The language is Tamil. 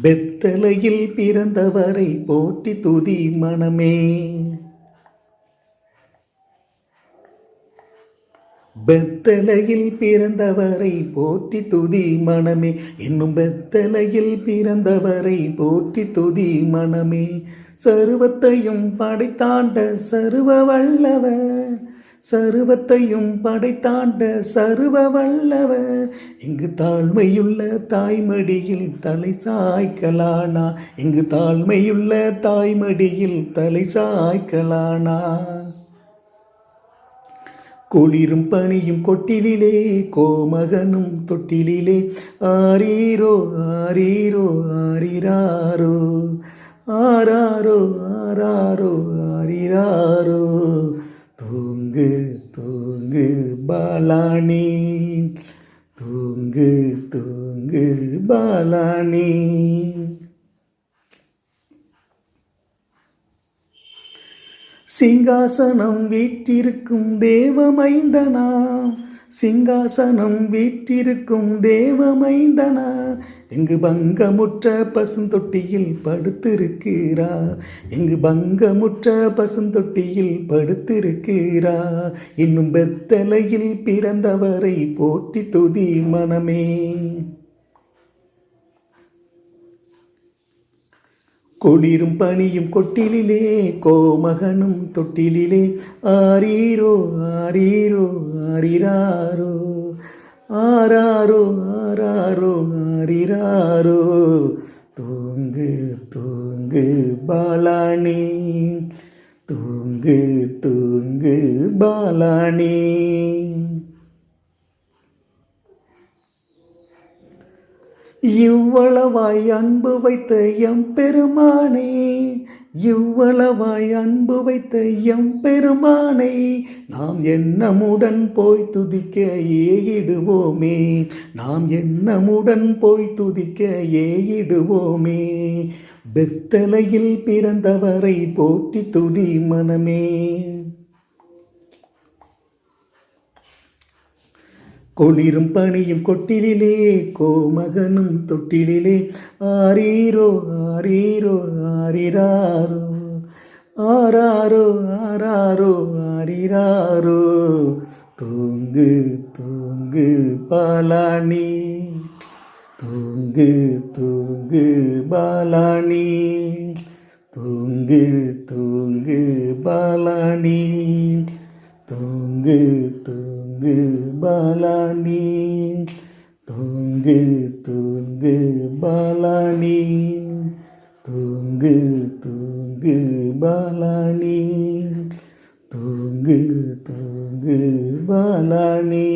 பெத்தலையில் பிறந்தவரை போற்றி துதி மனமே. பெத்தலையில் பிறந்தவரை போற்றி துதி மனமே. என்னும் பெத்தலையில் பிறந்தவரை போற்றி துதி மனமே. சருவத்தையும் படைத்தாண்ட சருவ வல்லவர் சருவத்தையும் படைத்தாண்ட சருவ வல்லவர். இங்கு தாழ்மையுள்ள தாய்மடியில் தலை சாய்க்கலானா? இங்கு தாழ்மையுள்ள தாய்மடியில் தலை சாய்க்கலானா? குளிரும் பணியும் கொட்டிலே கோமகனும் தொட்டிலே ஆரீரோ ஆரீரோ ஆரிராரோ. ஆராரோ ஆராரோ ஆரிராரோ. தூங்கு பாலானி. தூங்கு தூங்கு பாலானி. சிங்காசனம் வீட்டிருக்கும் தேவமைந்தனா சிங்காசனம் வீற்றிருக்கும் தேவமைந்தனா. எங்கு பங்கமுற்ற பசுந்தொட்டியில் படுத்திருக்கிறா. எங்கு பங்கமுற்ற பசுந்தொட்டியில் படுத்திருக்கிறா. இன்னும் பெத்தலையில் பிறந்தவரை போற்றி துதி மனமே. குளிரும் பனியும் கொட்டிலே கோமகனும் தொட்டிலே ஆரீரோ ஆரீரோ ஆரிராரோ. ஆராரோ ஆராரோ ஆரிராரோ. தூங்கு தூங்கு பாலாணி தூங்கு தூங்கு பாலாணி இவ்வளவாய் அன்பு வைத்த எம் பெருமானே இவ்வளவாய் அன்பு வைத்த எம் பெருமானை நாம் எண்ணமுடன் போய் துதிக்க ஏகிடுவோமே நாம் எண்ணமுடன் போய் துதிக்க ஏகிடுவோமே பெத்தலையில் பிறந்தவரை போற்றி துதி மனமே. குளிரும் பணியும் கொட்டிலே கோமகனும் தொட்டிலே ஆரீரோ ஆரீரோ ஆரிராரோ. ஆராரோ ஆராரோ ஆரிராரோ. தூங்கு தூங்கு பாலாணி. தூங்கு தூங்கு பாலாணி. தூங்கு தூங்கு பாலாணி. தூங்கு தூ பாலாணி தூங்கு தூங்கு பாலாணி தூங்கு தூங்கு பாலாணி தூங்கு தூங்கு பாலாணி